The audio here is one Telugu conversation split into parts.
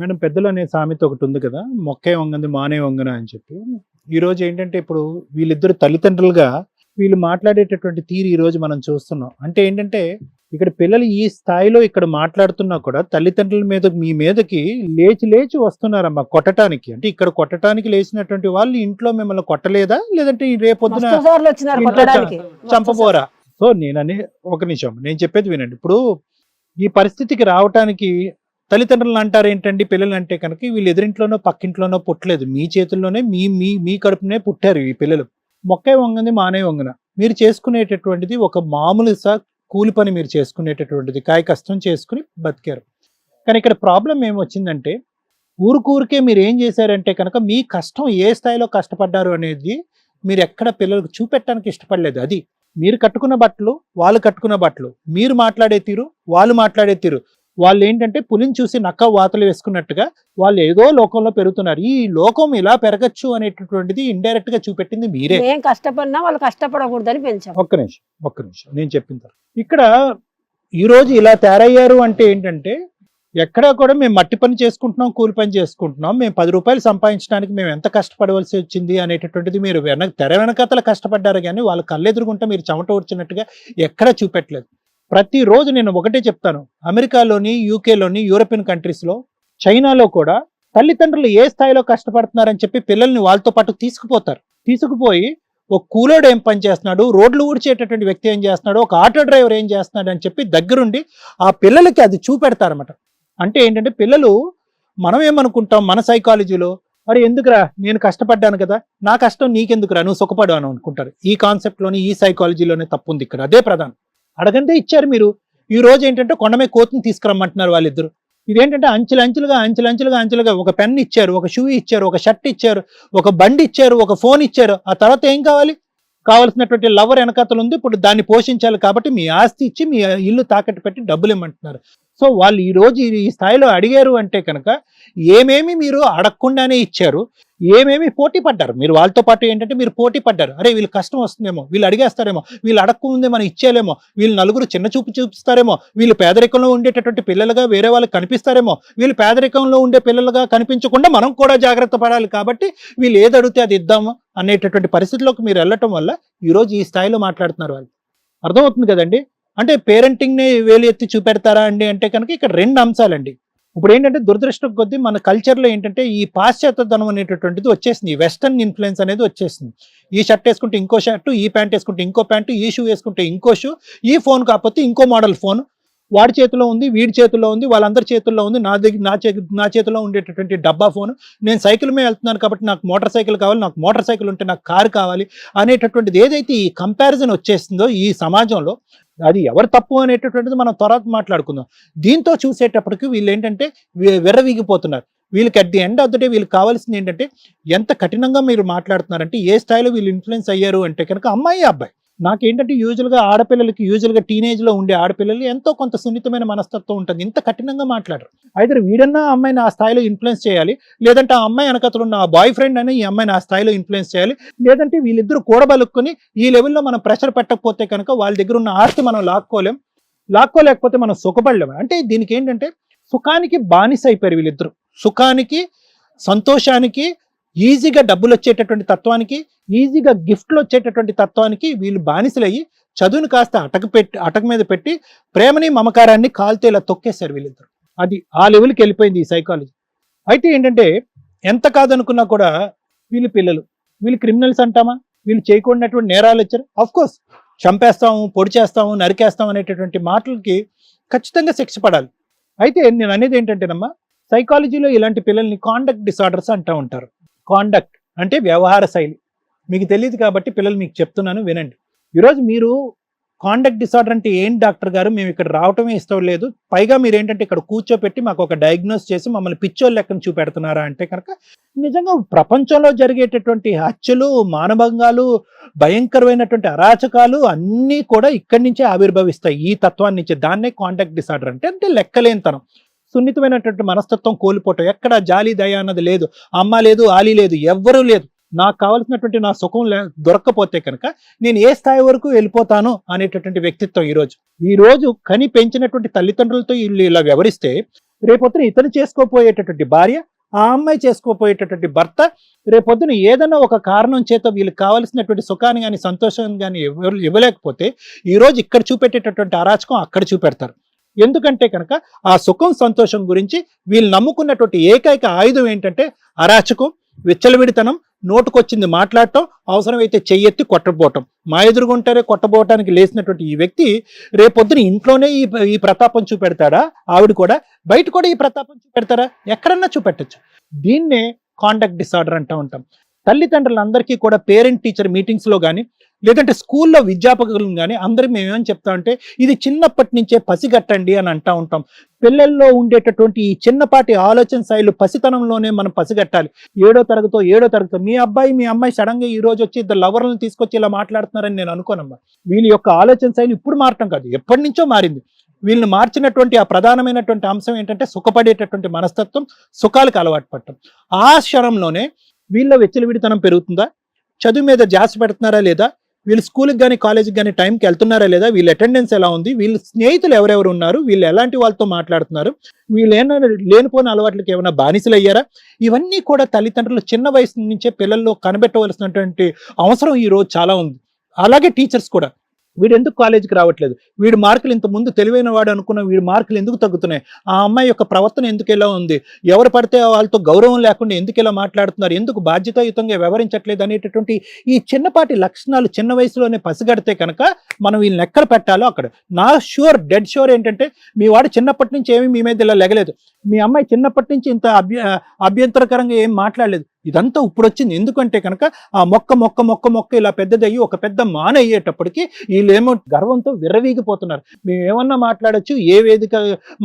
మేడం పెద్దలు అనే సామెత ఒకటి ఉంది కదా మొక్కే వంగంది మానే వంగన అని చెప్పి. ఈ రోజు ఏంటంటే ఇప్పుడు వీళ్ళిద్దరు తల్లిదండ్రులుగా వీళ్ళు మాట్లాడేటటువంటి తీరు ఈ రోజు మనం చూస్తున్నాం. అంటే ఏంటంటే ఇక్కడ పిల్లలు ఈ స్థాయిలో ఇక్కడ మాట్లాడుతున్నా కూడా తల్లిదండ్రుల మీద మీ మీదకి లేచి లేచి వస్తున్నారమ్మా కొట్టడానికి అంటే ఇక్కడ కొట్టడానికి లేచినటువంటి వాళ్ళు ఇంట్లో మిమ్మల్ని కొట్టలేదా? లేదంటే రేపొద్దున చంపబోరా? సో నేననే ఒక నిమిషం నేను చెప్పేది వినండి. ఇప్పుడు ఈ పరిస్థితికి రావటానికి తల్లిదండ్రులు అంటారు ఏంటండి పిల్లలు అంటే కనుక వీళ్ళు ఎదురింట్లోనో పక్కింట్లోనో పుట్టలేదు. మీ చేతుల్లోనే మీ మీ మీ కడుపునే పుట్టారు ఈ పిల్లలు. మొక్కే వంగంది మానే వంగన. మీరు చేసుకునేటటువంటిది ఒక మామూలు సా కూలి పని మీరు చేసుకునేటటువంటిది. కాయ కష్టం చేసుకుని బతికారు. కానీ ఇక్కడ ప్రాబ్లం ఏమొచ్చిందంటే ఊరుకూరికే మీరు ఏం చేశారంటే కనుక మీ కష్టం ఏ స్థాయిలో కష్టపడ్డారు అనేది మీరు ఎక్కడ పిల్లలకు చూపెట్టడానికి ఇష్టపడలేదు. అది మీరు కట్టుకున్న బట్టలు వాళ్ళు కట్టుకున్న బట్టలు. మీరు మాట్లాడే తీరు వాళ్ళు మాట్లాడే తీరు. వాళ్ళు ఏంటంటే పులిని చూసి నక్క వాతలు వేసుకున్నట్టుగా వాళ్ళు ఏదో లోకంలో పెరుగుతున్నారు. ఈ లోకం ఇలా పెరగచ్చు అనేటటువంటిది ఇండైరెక్ట్గా చూపెట్టింది మీరే. మేము కష్టపడినా వాళ్ళు కష్టపడకూడదని పెంచాం. ఒక్క నిమిషం ఒక్క నిమిషం. నేను చెప్పిన తర్వాత. ఇక్కడ ఈ రోజు ఇలా తయారయ్యారు అంటే ఏంటంటే ఎక్కడా కూడా మేము మట్టి పని చేసుకుంటున్నాం కూలి పని చేసుకుంటున్నాం. మేము పది రూపాయలు సంపాదించడానికి మేము ఎంత కష్టపడవలసి వచ్చింది అనేటటువంటిది మీరు వెనక తెర వెనకతల కష్టపడ్డారు కానీ వాళ్ళ కళ్ళెదురుగుంటే మీరు చెమట వచ్చినట్టుగా ఎక్కడా చూపెట్టలేదు. ప్రతిరోజు నేను ఒకటే చెప్తాను. అమెరికాలోని యూకేలోని యూరోపియన్ కంట్రీస్లో చైనాలో కూడా తల్లిదండ్రులు ఏ స్థాయిలో కష్టపడుతున్నారని చెప్పి పిల్లల్ని వాళ్ళతో పాటు తీసుకుపోతారు. తీసుకుపోయి ఒక కూలోడు ఏం పని చేస్తున్నాడు? రోడ్లు ఊడ్చేటటువంటి వ్యక్తి ఏం చేస్తున్నాడు? ఒక ఆటో డ్రైవర్ ఏం చేస్తున్నాడు? అని చెప్పి దగ్గరుండి ఆ పిల్లలకి అది చూపెడతారన్నమాట. అంటే ఏంటంటే పిల్లలు మనం ఏమనుకుంటాం? మన సైకాలజీలో మరి ఎందుకురా? నేను కష్టపడ్డాను కదా. నా కష్టం నీకెందుకురా? నువ్వు సుఖపడు అని అనుకుంటారు. ఈ కాన్సెప్ట్లోని ఈ సైకాలజీలోనే తప్పు ఉంది ఇక్కడ. అదే ప్రధానం. అడగందే ఇచ్చారు మీరు. ఈ రోజు ఏంటంటే కొండమే కోతిని తీసుకురమ్మంటున్నారు వాళ్ళిద్దరు. ఇదేంటంటే అంచెలు అంచెలుగా అంచులుగా అంచెలుగా ఒక పెన్ ఇచ్చారు ఒక షూ ఇచ్చారు ఒక షర్ట్ ఇచ్చారు ఒక బండి ఇచ్చారు ఒక ఫోన్ ఇచ్చారు. ఆ తర్వాత ఏం కావాలి? కావలసినటువంటి లవర్ వెనకతలు ఉంది. ఇప్పుడు దాన్ని పోషించాలి కాబట్టి మీ ఆస్తి ఇచ్చి మీ ఇల్లు తాకట్టు పెట్టి డబ్బులు ఇమ్మంటున్నారు. సో వాళ్ళు ఈ రోజు ఈ స్థాయిలో అడిగారు అంటే కనుక ఏమేమి మీరు అడగకుండానే ఇచ్చారు. ఏమేమి పోటీ పడ్డారు? మీరు వాళ్ళతో పాటు ఏంటంటే మీరు పోటీ పడ్డారు. అరే వీళ్ళు కష్టం వస్తుందేమో వీళ్ళు అడిగేస్తారేమో వీళ్ళు అడగకముందే మనం ఇచ్చేలేమో వీళ్ళు నలుగురు చిన్న చూపు చూపిస్తారేమో వీళ్ళు పేదరికంలో ఉండేటటువంటి పిల్లలుగా వేరే వాళ్ళకి కనిపిస్తారేమో వీళ్ళు పేదరికంలో ఉండే పిల్లలుగా కనిపించకుండా మనం కూడా జాగ్రత్త పడాలి కాబట్టి వీళ్ళు ఏది అడిగితే అది ఇద్దాము అనేటటువంటి పరిస్థితిలోకి మీరు వెళ్ళటం వల్ల ఈరోజు ఈ స్థాయిలో మాట్లాడుతున్నారు వాళ్ళు. అర్థమవుతుంది కదండి? అంటే పేరెంటింగ్ని వేలు ఎత్తి చూపెడతారా అండి అంటే కనుక ఇక్కడ రెండు అంశాలండి. ఇప్పుడు ఏంటంటే దురదృష్టం కొద్దీ మన కల్చర్లో ఏంటంటే ఈ పాశ్చాత్యతనం అనేటటువంటిది వచ్చేసింది. వెస్టర్న్ ఇన్ఫ్లుయెన్స్ అనేది వచ్చేసింది. ఈ షర్ట్ వేసుకుంటే ఇంకో షర్టు ఈ ప్యాంట్ వేసుకుంటే ఇంకో ప్యాంటు ఈ షూ వేసుకుంటే ఇంకో షూ ఈ ఫోన్ కాకపోతే ఇంకో మోడల్ ఫోన్ వాడి చేతిలో ఉంది వీడి చేతిలో ఉంది వాళ్ళందరి చేతుల్లో ఉంది నా దగ్గర నా చే నా చేతిలో ఉండేటటువంటి డబ్బా ఫోన్ నేను సైకిల్ మీద వెళ్తున్నాను కాబట్టి నాకు మోటార్ సైకిల్ కావాలి నాకు మోటార్ సైకిల్ ఉంటే నాకు కారు కావాలి అనేటటువంటిది ఏదైతే ఈ కంపారిజన్ వచ్చేసిందో ఈ సమాజంలో అది ఎవరు తప్పు అనేటటువంటిది మనం తర్వాత మాట్లాడుకుందాం. దీంతో చూసేటప్పటికి వీళ్ళు ఏంటంటే విర్రవీగిపోతున్నారు. వీళ్ళకి at the end of the day వీళ్ళకి కావాల్సింది ఏంటంటే ఎంత కఠినంగా మీరు మాట్లాడుతున్నారంటే ఏ స్థాయిలో వీళ్ళు ఇన్ఫ్లుయెన్స్ అయ్యారు అంటే కనుక అమ్మాయి అబ్బాయి. నాకేంటంటే యూజువల్గా ఆడపిల్లలకి యూజువల్గా టీనేజ్లో ఉండే ఆడపిల్లలు ఎంతో కొంత సున్నితమైన మనస్తత్వం ఉంటుంది. ఇంత కఠినంగా మాట్లాడరు. అయితే వీడన్నా అమ్మాయిని ఆ స్థాయిలో ఇన్ఫ్లుయెన్స్ చేయాలి. లేదంటే ఆ అమ్మాయి వెనకతలు ఉన్న ఆ బాయ్ ఫ్రెండ్ అని ఈ అమ్మాయిని ఆ స్థాయిలో ఇన్ఫ్లుయెన్స్ చేయాలి. లేదంటే వీళ్ళిద్దరూ కూడబలుక్కుని ఈ లెవెల్లో మనం ప్రెషర్ పెట్టకపోతే కనుక వాళ్ళ దగ్గర ఉన్న ఆస్తి మనం లాక్కోలేం. లాక్కోలేకపోతే మనం సుఖపడలేము అంటే దీనికి ఏంటంటే సుఖానికి బానిస అయిపోయారు వీళ్ళిద్దరు. సుఖానికి సంతోషానికి ఈజీగా డబ్బులు వచ్చేటటువంటి తత్వానికి ఈజీగా గిఫ్ట్లు వచ్చేటటువంటి తత్వానికి వీళ్ళు బానిసలయ్యి చదువుని కాస్త అటక పెట్టి అటక మీద పెట్టి ప్రేమని మమకారాన్ని కాల్తో ఇలా తొక్కేశారు వీళ్ళిద్దరు. అది ఆ లెవెల్కి వెళ్ళిపోయింది ఈ సైకాలజీ అయితే ఏంటంటే ఎంత కాదనుకున్నా కూడా వీళ్ళు పిల్లలు. వీళ్ళు క్రిమినల్స్ అంటామా? వీళ్ళు చేయకూడనటువంటి నేరాలు వచ్చారు. అఫ్ కోర్స్ చంపేస్తాము పొడి చేస్తాము నరికేస్తాం అనేటటువంటి మాటలకి ఖచ్చితంగా శిక్ష పడాలి. అయితే నేను అనేది ఏంటంటేనమ్మా సైకాలజీలో ఇలాంటి పిల్లల్ని కాండక్ట్ డిసార్డర్స్ అంటూ ఉంటారు. కాండక్ట్ అంటే వ్యవహార శైలి. మీకు తెలియదు కాబట్టి పిల్లలు మీకు చెప్తున్నాను వినండి. ఈరోజు మీరు కాండక్ట్ డిసార్డర్ అంటే ఏంటి డాక్టర్ గారు? మేము ఇక్కడ రావటమే ఇష్టం లేదు. పైగా మీరు ఏంటంటే ఇక్కడ కూర్చోపెట్టి మాకు ఒక డయాగ్నోస్ చేసి మమ్మల్ని పిచ్చోళ్ళు లెక్కన చూపెడుతున్నారా అంటే కనుక నిజంగా ప్రపంచంలో జరిగేటటువంటి హత్యలు మానభంగాలు భయంకరమైనటువంటి అరాచకాలు అన్నీ కూడా ఇక్కడి నుంచే ఆవిర్భవిస్తాయి ఈ తత్వాన్ని నుంచి దాన్నే కాంటాక్ట్ డిసార్డర్ అంటే అంటే లెక్కలేనితనం. సున్నితమైనటువంటి మనస్తత్వం కోల్పోవటం. ఎక్కడ జాలి దయ అన్నది లేదు. అమ్మ లేదు ఆలి లేదు ఎవ్వరూ లేదు. నాకు కావలసినటువంటి నా సుఖం లే- దొరక్కపోతే కనుక నేను ఏ స్థాయి వరకు వెళ్ళిపోతాను అనేటటువంటి వ్యక్తిత్వం ఈరోజు. ఈరోజు ఈ రోజు కని పెంచినటువంటి తల్లిదండ్రులతో వీళ్ళు ఇలా వ్యవహరిస్తే రేపొద్దున ఇతను చేసుకోపోయేటటువంటి భార్య ఆ అమ్మాయి చేసుకోపోయేటటువంటి భర్త రేపొద్దున ఏదైనా ఒక కారణం చేత వీళ్ళకి కావలసినటువంటి సుఖాన్ని కానీ సంతోషాన్ని కానీ ఇవ్వలేకపోతే ఈ రోజు ఇక్కడ చూపెట్టేటటువంటి అరాచకం అక్కడ చూపెడతారు. ఎందుకంటే కనుక ఆ సుఖం సంతోషం గురించి వీళ్ళు నమ్ముకున్నటువంటి ఏకైక ఆయుధం ఏంటంటే అరాచకం విచ్చలవిడితనం నోటుకొచ్చింది మాట్లాడటం అవసరమైతే చెయ్యెత్తి కొట్టబోవటం. మా ఎదురుగుంటారే కొట్టబోవటానికి లేచినటువంటి ఈ వ్యక్తి రేపొద్దున ఇంట్లోనే ఈ ఈ ప్రతాపం చూపెడతాడా? ఆవిడ కూడా బయట కూడా ఈ ప్రతాపం చూపెడతారా? ఎక్కడన్నా చూపెట్టచ్చు. దీన్నే కాండక్ట్ డిసార్డర్ అంటూ ఉంటాం. తల్లిదండ్రులందరికీ కూడా పేరెంట్ టీచర్ మీటింగ్స్లో కానీ లేదంటే స్కూల్లో విద్యాపకులను కానీ అందరూ మేము ఏమని చెప్తామంటే ఇది చిన్నప్పటి నుంచే పసిగట్టండి అని అంటా ఉంటాం. పిల్లల్లో ఉండేటటువంటి ఈ చిన్నపాటి ఆలోచన శైలు పసితనంలోనే మనం పసిగట్టాలి. ఏడో తరగతో ఏడో తరగతో మీ అబ్బాయి మీ అమ్మాయి సడన్గా ఈ రోజు వచ్చి ఇద్దరు లవర్లను తీసుకొచ్చి ఇలా మాట్లాడుతున్నారని నేను అనుకోనమ్మా. వీళ్ళ యొక్క ఆలోచన శైలి ఇప్పుడు మారటం కాదు ఎప్పటి నుంచో మారింది. వీళ్ళని మార్చినటువంటి ఆ ప్రధానమైనటువంటి అంశం ఏంటంటే సుఖపడేటటువంటి మనస్తత్వం సుఖాలకు అలవాటు పడటం. ఆ క్షణంలోనే వీళ్ళ వెచ్చలవిడితనం పెరుగుతుందా? చదువు మీద జాస్ పెడుతున్నారా లేదా? వీళ్ళు స్కూల్కి కానీ కాలేజీకి కానీ టైంకి వెళ్తున్నారా లేదా? వీళ్ళ అటెండెన్స్ ఎలా ఉంది? వీళ్ళ స్నేహితులు ఎవరెవరు ఉన్నారు? వీళ్ళు ఎలాంటి వాళ్ళతో మాట్లాడుతున్నారు? వీళ్ళు ఏమైనా లేనిపోయిన అలవాట్లకి ఏమైనా బానిసలు అయ్యారా? ఇవన్నీ కూడా తల్లిదండ్రులు చిన్న వయసు నుంచే పిల్లల్లో కనిపెట్టవలసినటువంటి అవసరం ఈ రోజు చాలా ఉంది. అలాగే టీచర్స్ కూడా. వీడు ఎందుకు కాలేజీకి రావట్లేదు? వీడి మార్కులు ఇంత ముందు తెలివైన వాడు అనుకున్న వీడి మార్కులు ఎందుకు తగ్గుతున్నాయి? ఆ అమ్మాయి యొక్క ప్రవర్తన ఎందుకు ఇలా ఉంది? ఎవరు పడితే వాళ్ళతో గౌరవం లేకుండా ఎందుకు ఇలా మాట్లాడుతున్నారు? ఎందుకు బాధ్యతాయుతంగా వ్యవహరించట్లేదు అనేటటువంటి ఈ చిన్నపాటి లక్షణాలు చిన్న వయసులోనే పసిగడితే కనుక మనం వీళ్ళని ఎక్కడ పెట్టాలో అక్కడ. నా షూర్ డెడ్ షూర్ ఏంటంటే మీ వాడు చిన్నప్పటి నుంచి ఏమీ మీ మీద ఇలా లెగలేదు. మీ అమ్మాయి చిన్నప్పటి నుంచి ఇంత అభ్య అభ్యంతరకరంగా ఏం మాట్లాడలేదు. ఇదంతా ఇప్పుడు వచ్చింది ఎందుకంటే కనుక ఆ మొక్క మొక్క మొక్క మొక్క ఇలా పెద్దదయ్యి ఒక పెద్ద మాన అయ్యేటప్పటికి వీళ్ళేమో గర్వంతో విర్రవీగిపోతున్నారు. మేము ఏమన్నా మాట్లాడొచ్చు? ఏ వేదిక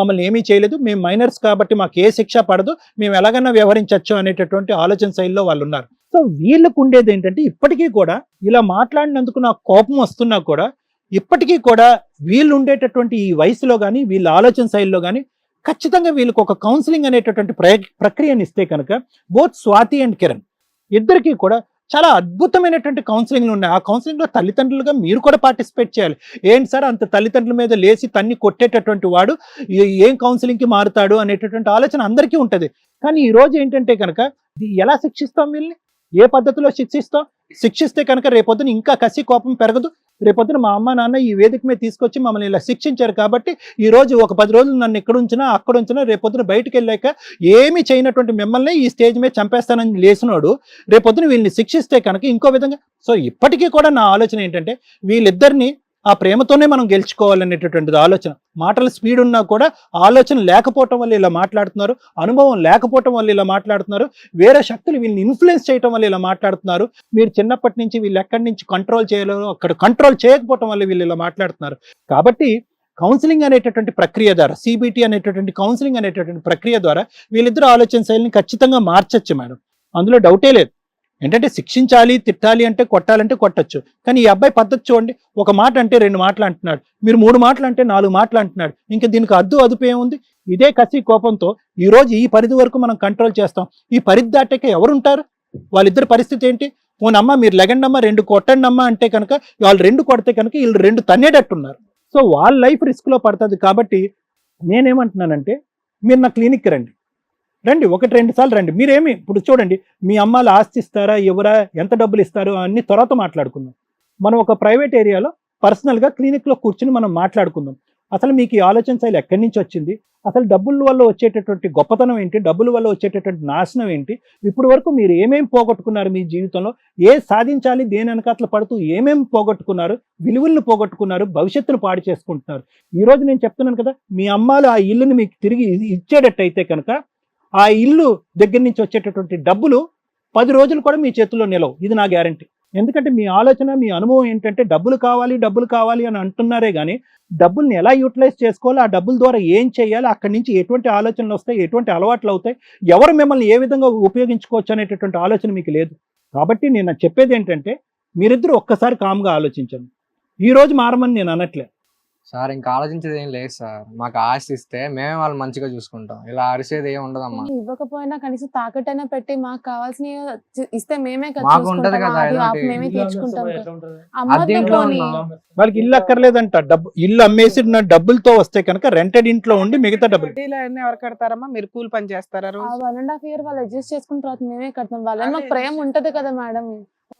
మమ్మల్ని ఏమీ చేయలేదు. మేము మైనర్స్ కాబట్టి మాకు ఏ శిక్ష పడదు. మేము ఎలాగన్నా వ్యవహరించవచ్చు అనేటటువంటి ఆలోచన శైలిలో వాళ్ళు ఉన్నారు సో వీళ్ళకు ఉండేది ఏంటంటే ఇప్పటికీ కూడా ఇలా మాట్లాడినందుకు నాకు కోపం వస్తున్నా కూడా ఇప్పటికీ కూడా వీళ్ళు ఉండేటటువంటి ఈ వయసులో కానీ వీళ్ళ ఆలోచన శైలిలో కానీ ఖచ్చితంగా వీళ్ళకి ఒక కౌన్సిలింగ్ అనేటటువంటి ప్రక్రియను ప్రక్రియని ఇస్తే కనుక బోత్ స్వాతి అండ్ కిరణ్ ఇద్దరికి కూడా చాలా అద్భుతమైనటువంటి కౌన్సిలింగ్లు ఉన్నాయి. ఆ కౌన్సిలింగ్లో తల్లిదండ్రులుగా మీరు కూడా పార్టిసిపేట్ చేయాలి. ఏంటి సార్ అంత తల్లిదండ్రుల మీద లేచి తన్ని కొట్టేటటువంటి వాడు ఏం కౌన్సిలింగ్కి మారుతాడు అనేటటువంటి ఆలోచన అందరికీ ఉంటుంది. కానీ ఈ రోజు ఏంటంటే కనుక ఎలా శిక్షిస్తాం వీళ్ళని? ఏ పద్ధతిలో శిక్షిస్తాం? శిక్షిస్తే కనుక రేపొద్దున ఇంకా కసి కోపం పెరగదు. రేపొద్దున మా అమ్మ నాన్న ఈ వేదిక మీద తీసుకొచ్చి మమ్మల్ని ఇలా శిక్షించారు కాబట్టి ఈ రోజు ఒక పది రోజులు నన్ను ఇక్కడ ఉంచినా అక్కడ ఉంచినా రేపొద్దున బయటికి వెళ్ళాక ఏమీ చేయనటువంటి మిమ్మల్ని ఈ స్టేజ్ మీద చంపేస్తానని లేచినాడు రేపొద్దున వీళ్ళని శిక్షిస్తే కనుక ఇంకో విధంగా. సో ఇప్పటికీ కూడా నా ఆలోచన ఏంటంటే వీళ్ళిద్దరిని ఆ ప్రేమతోనే మనం గెలుచుకోవాలనేటటువంటిది ఆలోచన. మాటల స్పీడ్ ఉన్నా కూడా ఆలోచన లేకపోవటం వల్ల ఇలా మాట్లాడుతున్నారు అనుభవం లేకపోవటం వల్ల ఇలా మాట్లాడుతున్నారు వేరే శక్తులు వీళ్ళని ఇన్ఫ్లుయెన్స్ చేయటం వల్ల ఇలా మాట్లాడుతున్నారు. మీరు చిన్నప్పటి నుంచి వీళ్ళు ఎక్కడి నుంచి కంట్రోల్ చేయలేరు అక్కడ కంట్రోల్ చేయకపోవటం వల్ల వీళ్ళు ఇలా మాట్లాడుతున్నారు. కాబట్టి కౌన్సిలింగ్ అనేటటువంటి ప్రక్రియ ద్వారా సిబిటి అనేటటువంటి కౌన్సిలింగ్ అనేటటువంటి ప్రక్రియ ద్వారా వీళ్ళిద్దరు ఆలోచన శైలిని ఖచ్చితంగా మార్చచ్చు మేడం. అందులో డౌటే లేదు. ఏంటంటే శిక్షించాలి తిట్టాలి అంటే కొట్టాలంటే కొట్టచ్చు. కానీ ఈ అబ్బాయి పద్ధతి చూడండి ఒక మాట అంటే రెండు మాటలు అంటున్నాడు. మీరు మూడు మాటలు అంటే నాలుగు మాటలు అంటున్నాడు. ఇంకా దీనికి అద్దు అదుపు ఏముంది ఇదే కసి కోపంతో ఈరోజు ఈ పరిధి వరకు మనం కంట్రోల్ చేస్తాం. ఈ పరిధి దాటాక ఎవరుంటారు? వాళ్ళిద్దరి పరిస్థితి ఏంటి? పోనమ్మ మీరు లెగండమ్మ రెండు కొట్టండి అమ్మ అంటే కనుక వాళ్ళు రెండు కొడితే కనుక వీళ్ళు రెండు తన్నేటట్టున్నారు. సో వాళ్ళ లైఫ్ రిస్క్లో పడుతుంది కాబట్టి నేనేమంటున్నానంటే మీరు నా క్లినిక్కి రండి. రండి ఒకటి రెండు సార్లు రండి. మీరేమి ఇప్పుడు చూడండి మీ అమ్మాలు ఆస్తి ఇస్తారా ఎవరా ఎంత డబ్బులు ఇస్తారు అన్ని తర్వాత మాట్లాడుకుందాం. మనం ఒక ప్రైవేట్ ఏరియాలో పర్సనల్గా క్లినిక్లో కూర్చుని మనం మాట్లాడుకుందాం. అసలు మీకు ఈ ఆలోచన శైలి ఎక్కడి నుంచి వచ్చింది? అసలు డబ్బుల వల్ల వచ్చేటటువంటి గొప్పతనం ఏంటి? డబ్బుల వల్ల వచ్చేటటువంటి నాశనం ఏంటి? ఇప్పుడు వరకు మీరు ఏమేమి పోగొట్టుకున్నారు మీ జీవితంలో? ఏ సాధించాలి దేని వెనకాతలు పడుతూ ఏమేమి పోగొట్టుకున్నారు? విలువలను పోగొట్టుకున్నారు? భవిష్యత్తును పాడు చేసుకుంటున్నారు? ఈరోజు నేను చెప్తున్నాను కదా మీ అమ్మాలు ఆ ఇల్లుని మీకు తిరిగి ఇచ్చేటట్టయితే కనుక ఆ ఇల్లు దగ్గర నుంచి వచ్చేటటువంటి డబ్బులు పది రోజులు కూడా మీ చేతుల్లో నిలవు. ఇది నా గ్యారంటీ. ఎందుకంటే మీ ఆలోచన మీ అనుభవం ఏంటంటే డబ్బులు కావాలి డబ్బులు కావాలి అని అంటున్నారే కానీ డబ్బుల్ని ఎలా యూటిలైజ్ చేసుకోవాలి ఆ డబ్బుల ద్వారా ఏం చేయాలి అక్కడి నుంచి ఎటువంటి ఆలోచనలు వస్తాయి ఎటువంటి అలవాట్లు అవుతాయి ఎవరు మిమ్మల్ని ఏ విధంగా ఉపయోగించుకోవచ్చు అనేటటువంటి ఆలోచన మీకు లేదు. కాబట్టి నేను చెప్పేది ఏంటంటే మీరిద్దరూ ఒక్కసారి కామ్గా ఆలోచించండి. ఈరోజు మారమని నేను అనట్లే. సార్ ఇంకా ఆలోచించేది ఏం లేదు సార్. మాకు ఆస్తి ఇస్తే మేమే వాళ్ళు మంచిగా చూసుకుంటాం. ఇలా అరిసేది ఏం ఉండదమ్మా. ఇవ్వకపోయినా కనీసం తాకట్టైనా పెట్టి మాకు కావాల్సిన ఇస్తే మేమే కదా మాకు ఉంటది చూసుకుంటాం. కదా అది మేమే తీర్చుకుంటాం కదా. అది అమ్మద్దు దీంట్లో పోనీ. ఉన్నాం. వాళ్ళకి ఇల్లు అక్కర్లేదంట. డబ్బు ఇల్లు అమ్మేసి నా డబ్బులతో వస్తే కనుక రెంటెడ్ ఇంట్లో ఉండి మిగతా డబ్బులు. వడ్డీలు ఎవరు కడతారమ్మా? మీరు కూలి పని చేస్తారా ఆ రోజు? వన్ అండ్ హాఫ్ ఇయర్ వాళ్ళు అడ్జస్ట్ చేసుకున్న తర్వాత మేమే కడతాం. వాళ్ళని మాకు ప్రేమ ఉంటది కదా మేడం.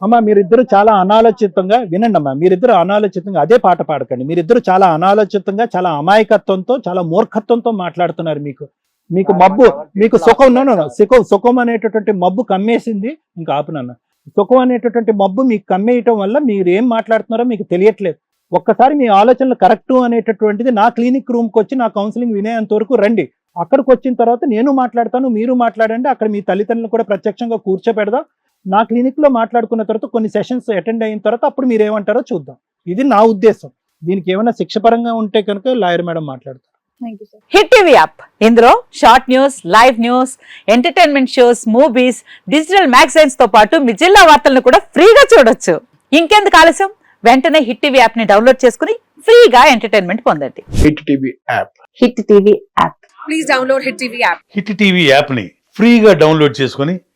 అమ్మా మీరిద్దరు చాలా అనాలోచితంగా వినండి అమ్మా మీరిద్దరు అనాలోచితంగా అదే పాట పాడకండి. మీరిద్దరు చాలా అనాలోచితంగా చాలా అమాయకత్వంతో చాలా మూర్ఖత్వంతో మాట్లాడుతున్నారు మీకు. మీకు మబ్బు మీకు సుఖం. సుఖం సుఖం అనేటటువంటి మబ్బు కమ్మేసింది. ఇంకా ఆపునన్న సుఖం అనేటటువంటి మబ్బు మీకు కమ్మేయటం వల్ల మీరు ఏం మాట్లాడుతున్నారో మీకు తెలియట్లేదు. ఒక్కసారి మీ ఆలోచనలు కరెక్ట్ అనేటటువంటిది నా క్లినిక్ రూమ్కి వచ్చి నా కౌన్సిలింగ్ వినేంత వరకు రండి. అక్కడికి వచ్చిన తర్వాత నేను మాట్లాడతాను మీరు మాట్లాడండి. అక్కడ మీ తల్లిదండ్రులు కూడా ప్రత్యక్షంగా కూర్చోపెడదాం. నా క్లినిక్లో మాట్లాడుకున్న తర్వాత కొన్ని సెషన్స్ అటెండ్ అయిన తర్వాత అప్పుడు మీరు ఏమంటారో చూద్దాం. ఇది నా ఉద్దేశం. దీనికి ఏమైనా శిక్షపరంగా ఉంటే కనుక లాయర్ మేడం మాట్లాడతారు. హిట్ టీవీ యాప్ ఇందులో short news live news entertainment shows movies digital మ్యాగజైన్స్తో పాటు మీ జిల్లా వార్తలను కూడా ఫ్రీగా చూడొచ్చు. ఇంకెందుకు ఆలస్యం? వెంటనే హిట్ టీవీ యాప్ని డౌన్లోడ్ చేసుకుని ఫ్రీగా ఎంటర్టైన్మెంట్ పొందండి. Hit TV app hit TV app hit TV యాప్ని ఫ్రీగా డౌన్లోడ్ చేసుకొని